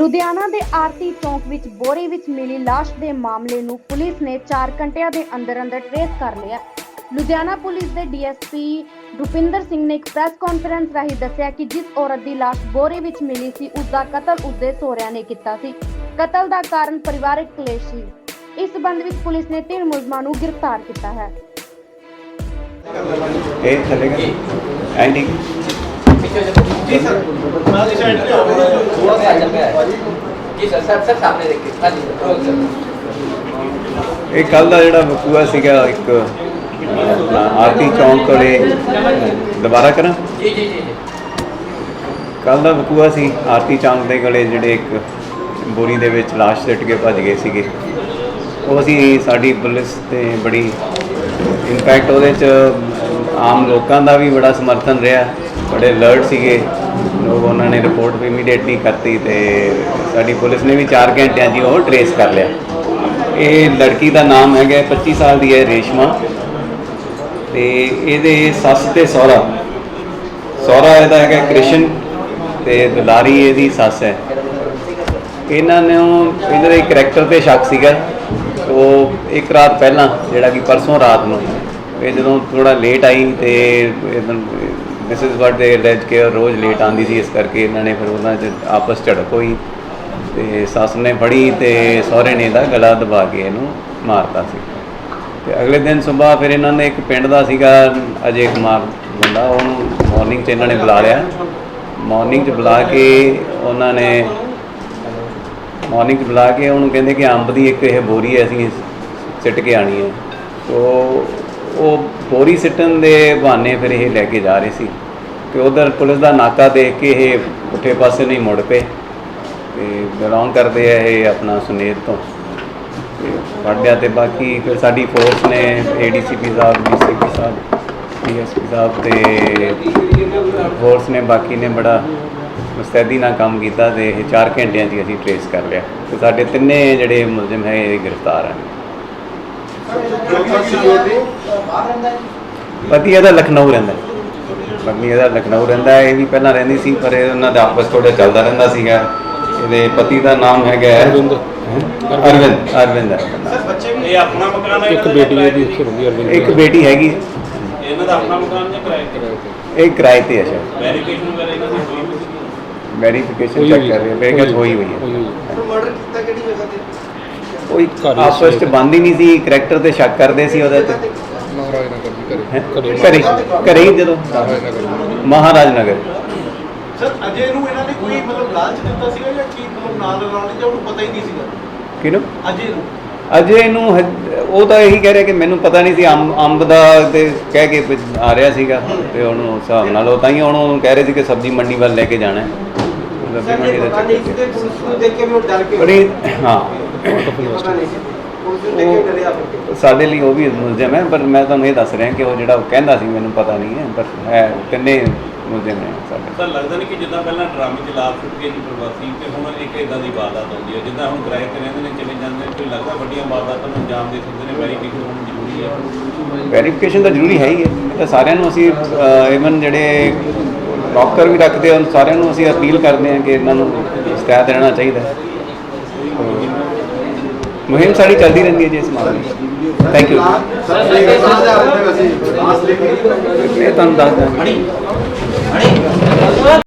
ਲੁਧਿਆਣਾ ਦੇ ਆਰਤੀ ਚੌਂਕ ਵਿੱਚ ਬੋਰੇ ਵਿੱਚ ਮਿਲੀ ਲਾਸ਼ ਦੇ ਮਾਮਲੇ ਨੂੰ ਪੁਲਿਸ ਨੇ 4 ਘੰਟਿਆਂ ਦੇ ਅੰਦਰ ਅੰਦਰ ਟਰੇਸ ਕਰ ਲਿਆ। ਲੁਧਿਆਣਾ ਪੁਲਿਸ ਦੇ ਡੀਐਸਪੀ ਰੁਪਿੰਦਰ ਸਿੰਘ ਨੇ ਇੱਕ ਪ੍ਰੈਸ ਕਾਨਫਰੰਸ ਰਾਹੀਂ ਦੱਸਿਆ ਕਿ ਜਿਸ ਔਰਤ ਦੀ ਲਾਸ਼ ਬੋਰੇ ਵਿੱਚ ਮਿਲੀ ਸੀ, ਉਸ ਦਾ ਕਤਲ ਉਸਦੇ ਸਹੁਰਿਆਂ ਨੇ ਕੀਤਾ ਸੀ। ਕਤਲ ਦਾ ਕਾਰਨ ਪਰਿਵਾਰਕ ਕਲੇਸ਼ ਸੀ। ਇਸ ਸੰਬੰਧ ਵਿੱਚ ਪੁਲਿਸ ਨੇ ਤਿੰਨ ਮੁਲਜ਼ਮਾਂ ਨੂੰ ਗ੍ਰਿਫਤਾਰ ਕੀਤਾ ਹੈ। ਇਹ ਚੱਲੇਗਾ ਐਂਡੀ जी सर थोड़ा सा चल गया है जी सर सर सर सामने देखिए हाँ जी सर रोल सर ਇਹ ਕੱਲ ਦਾ ਜਿਹੜਾ ਵਕੂਆ ਸੀਗਾ ਇੱਕ ਆਪਣਾ ਆਰਤੀ ਚੌਂਕ ਕੋਲੇ ਦੁਬਾਰਾ ਕਰਾਂ जी जी जी जी ਕੱਲ ਦਾ ਵਕੂਆ ਸੀ ਆਰਤੀ ਚੌਂਕ ਦੇ ਕੋਲੇ ਜਿਹੜੇ ਇੱਕ ਬੋਰੀ ਦੇ ਵਿੱਚ ਲਾਸ਼ ਸਿੱਟ ਕੇ ਭੱਜ ਗਏ ਸੀਗੇ ਉਹ ਅਸੀਂ ਸਾਡੀ ਪੁਲਿਸ ਤੇ ਬੜੀ ਇੰਪੈਕਟ ਉਹਦੇ ਚ ਆਮ ਲੋਕਾਂ ਦਾ ਵੀ ਬੜਾ ਸਮਰਥਨ ਰਿਹਾ। ਬੜੇ ਅਲਰਟ ਸੀਗੇ। ਲੋਕ ਉਹਨਾਂ ਨੇ ਰਿਪੋਰਟ ਵੀ ਇਮੀਡੀਏਟਲੀ ਕਰਤੀ ਤੇ ਸਾਡੀ ਪੁਲਿਸ ਨੇ ਵੀ 4 ਘੰਟਿਆਂ 'ਚ ਉਹ ਟਰੇਸ ਕਰ ਲਿਆ। ਇਹ ਲੜਕੀ ਦਾ ਨਾਮ ਹੈਗਾ 25 ਸਾਲ ਦੀ ਹੈ, ਰੇਸ਼ਮਾ। ਤੇ ਇਹਦੇ ਸੱਸ ਤੇ ਸਹੁਰਾ। ਸਹੁਰਾ ਇਹਦਾ ਹੈਗਾ ਕ੍ਰਿਸ਼ਨ ਤੇ ਦੁਲਾਰੀ ਇਹਦੀ ਸੱਸ ਹੈ। ਇਹਨਾਂ ਨੂੰ, ਇਹਨਾਂ ਦੇ ਕਰੈਕਟਰ ਤੇ ਸ਼ੱਕ ਸੀਗਾ। ਉਹ ਇੱਕ ਰਾਤ ਪਹਿਲਾਂ, ਜਿਹੜਾ ਕਿ ਪਰਸੋਂ ਰਾਤ ਨੂੰ ਇਹ ਜਦੋਂ ਥੋੜਾ ਲੇਟ ਆਈ ਤੇ ਦਿਸ ਇਜ਼ ਵਾਟ ਦੇ ਲੈਜ ਕੇ ਰੋਜ਼ ਲੇਟ ਆਂਦੀ ਸੀ, ਇਸ ਕਰਕੇ ਇਹਨਾਂ ਨੇ ਫਿਰ ਉਹਨਾਂ 'ਚ ਆਪਸ ਝੜਕ ਹੋਈ ਤੇ ਸੱਸ ਨੇ ਫੜੀ ਤੇ ਸਹੁਰੇ ਨੇ ਇਹਦਾ ਗਲਾ ਦਬਾ ਕੇ ਇਹਨੂੰ ਮਾਰਤਾ ਸੀ। ਤੇ ਅਗਲੇ ਦਿਨ ਸਵੇਰ ਫਿਰ ਇਹਨਾਂ ਨੇ ਇੱਕ ਪਿੰਡ ਦਾ ਸੀਗਾ ਅਜੇ ਕੁਮਾਰ ਬੰਦਾ ਉਹਨੂੰ ਮਾਰਨਿੰਗ 'ਚ ਇਹਨਾਂ ਨੇ ਬੁਲਾ ਲਿਆ। ਮਾਰਨਿੰਗ 'ਚ ਬੁਲਾ ਕੇ ਉਹਨਾਂ ਨੇ ਮਾਰਨਿੰਗ 'ਚ ਬੁਲਾ ਕੇ ਉਹਨੂੰ ਕਹਿੰਦੇ ਕਿ ਅੰਬ ਦੀ ਇੱਕ ਇਹ ਬੋਰੀ ਹੈ ਅਸੀਂ ਸਿੱਟ ਕੇ ਆਣੀ ਹੈ ਸੋ ਉਹ ਬੋਰੀ ਸਿੱਟਣ ਦੇ ਬਹਾਨੇ ਫਿਰ ਇਹ ਲੈ ਕੇ ਜਾ ਰਹੇ ਸੀ ਤੇ ਉਧਰ ਪੁਲਿਸ ਦਾ ਨਾਕਾ ਦੇਖ ਕੇ ਇਹ ਪੁੱਠੇ ਪਾਸੇ ਨਹੀਂ ਮੁੜ ਪਏ ਤੇ ਬਿਲੋਂਗ ਕਰਦੇ ਆ ਇਹ ਆਪਣਾ ਸੁਨੇਰ ਤੋਂ। ਤੇ ਫੜ ਲਿਆ ਤੇ ਬਾਕੀ ਫਿਰ ਸਾਡੀ ਫੋਰਸ ਨੇ ਏਡੀਸੀਪੀ ਸਾਹਿਬ ਡੀਸੀਪੀ ਸਾਹਿਬ ਡੀਐਸਪੀ ਸਾਹਿਬ ਤੇ ਫੋਰਸ ਨੇ ਬਾਕੀ ਨੇ ਬੜਾ ਮੁਸਤੈਦੀ ਨਾਲ ਕੰਮ ਕੀਤਾ ਤੇ ਇਹ 4 ਘੰਟਿਆਂ 'ਚ ਹੀ ਅਸੀਂ ਟਰੇਸ ਕਰ ਲਿਆ। ਤੇ ਸਾਡੇ ਤਿੰਨੇ ਜਿਹੜੇ ਮੁਲਜ਼ਮ ਹੈ ਇਹ ਗ੍ਰਿਫਤਾਰ ਹਨ। ਪਤੀ ਇਹਦਾ ਲਖਨਊ ਰਹਿੰਦਾ ਹੈ। ਪਤਨੀ ਇਹਦਾ ਲਖਨਊ ਰਹਿੰਦਾ ਹੈ। ਇਹ ਵੀ ਪਹਿਲਾਂ ਰਹਿੰਦੀ ਸੀ ਪਰ ਇਹ ਉਹਨਾਂ ਦਾ ਆਪਸ ਥੋੜਾ ਚੱਲਦਾ ਰਹਿੰਦਾ ਸੀਗਾ। ਇਹਦੇ ਪਤੀ ਦਾ ਨਾਮ ਹੈਗਾ ਅਰਵਿੰਦ। ਅਰਵਿੰਦ। ਅਰਵਿੰਦ ਹੈ। ਇਹਦਾ ਨਾਮ। ਇਹ ਆਪਣਾ ਮਕਾਨ ਹੈ ਇੱਕ ਬੇਟੀ ਇਹਦੀ ਉੱਥੇ ਰਹਿੰਦੀ ਹੈ ਅਰਵਿੰਦ ਇੱਕ ਬੇਟੀ ਹੈਗੀ ਇਹਨਾਂ ਦਾ ਆਪਣਾ ਮਕਾਨ ਜਾਂ ਕਿਰਾਏ ਤੇ ਇਹ ਕਿਰਾਏ ਤੇ ਹੈ ਸ਼ਾਇਦ ਵੈਰੀਫਿਕੇਸ਼ਨ ਵਗੈਰਾ ਇਹਨਾਂ ਦੀ ਹੋਈ ਹੋਈ ਸੀ? ਵੈਰੀਫਿਕੇਸ਼ਨ ਚੈੱਕ ਕਰ ਰਹੇ ਮੇਰੇ ਖਿਆਲ ਹੋਈ ਹੋਈ ਹੈ ਹੋਈ ਕੋਈ ਆਪਸ ਵਿੱਚ ਬੰਦ ਹੀ ਨਹੀਂ ਸੀ ਕਰੈਕਟਰ ਤੇ ਸ਼ੱਕ ਕਰਦੇ ਸੀ ਉਹਦੇ ਤੇ। ਮਹਾਰਾਜ ਨਗਰ। ਦੀ ਅਜੇ ਨੂੰ ਉਹ ਤਾਂ ਇਹੀ ਕਹਿ ਰਿਹਾ ਕਿ ਮੈਨੂੰ ਪਤਾ ਨਹੀਂ ਸੀ ਅੰਬ ਦਾ ਤੇ ਕਹਿ ਕੇ ਆ ਰਿਹਾ ਸੀਗਾ ਤੇ ਉਹਨੂੰ ਹਿਸਾਬ ਨਾਲ ਉਹ ਤਾਂ ਹੀ ਉਹਨੂੰ ਕਹਿ ਰਹੇ ਸੀ ਕਿ ਸਬਜ਼ੀ ਮੰਡੀ ਵੱਲ ਲੈ ਕੇ ਜਾਣਾ ਹੈ। ਸਬਜ਼ੀ ਮੰਡੀ ਦਾ ਚੱਕਰ ਹਾਂ। ਸਾਡੇ ਲਈ ਉਹ ਵੀ ਮੁਲਜ਼ਮ ਹੈ ਪਰ ਮੈਂ ਤੁਹਾਨੂੰ ਇਹ ਦੱਸ ਰਿਹਾ ਕਿ ਉਹ ਜਿਹੜਾ ਉਹ ਕਹਿੰਦਾ ਸੀ ਮੈਨੂੰ ਪਤਾ ਨਹੀਂ ਹੈ ਪਰ ਹੈ ਕਿੰਨੇ ਮੁਲਜ਼ਮ ਨੇ ਸਾਡੇ ਲੱਗਦਾ ਨਹੀਂ ਕਿ ਜਿੱਦਾਂ ਪਹਿਲਾਂ ਡਰਾਮੇ ਚ ਲਾਭ ਸੁੱਟ ਕੇ ਪ੍ਰਵਾਸੀ ਤੇ ਹੁਣ ਇੱਕ ਇਦਾਂ ਦੀ ਵਾਰਦਾਤ ਆਉਂਦੀ ਹੈ ਜਿੱਦਾਂ ਹੁਣ ਕਿਰਾਏ ਰਹਿੰਦੇ ਨੇ ਚਲੇ ਜਾਂਦੇ ਨੇ ਕੋਈ ਲੱਗਦਾ ਵੱਡੀਆਂ ਵਾਰਦਾਤਾਂ ਨੂੰ ਅੰਜਾਮ ਦੇ ਸਕਦੇ ਨੇ ਵੈਰੀਫਿਕੇਸ਼ਨ ਹੋਣੀ ਜ਼ਰੂਰੀ ਹੈ? ਵੈਰੀਫਿਕੇਸ਼ਨ ਤਾਂ ਜ਼ਰੂਰੀ ਹੈ ਹੀ ਹੈ ਤਾਂ ਸਾਰਿਆਂ ਨੂੰ ਅਸੀਂ ਇਵਨ ਜਿਹੜੇ ਡਾਕਟਰ ਵੀ ਰੱਖਦੇ ਹਨ ਸਾਰਿਆਂ ਨੂੰ ਅਸੀਂ ਅਪੀਲ ਕਰਦੇ ਹਾਂ ਕਿ ਇਹਨਾਂ ਨੂੰ ਸਤਿਆਦ ਰਹਿਣਾ ਚਾਹੀਦਾ ਹੈ। ਮੁਹਿੰਮ ਸਾਡੀ ਚੱਲਦੀ ਰਹਿੰਦੀ ਹੈ ਜੀ ਇਸ ਮਾਮਲੇ ਵਿੱਚ। ਥੈਂਕ ਯੂ ਸਰ ਇਹ ਤੁਹਾਨੂੰ ਦੱਸਦਾ।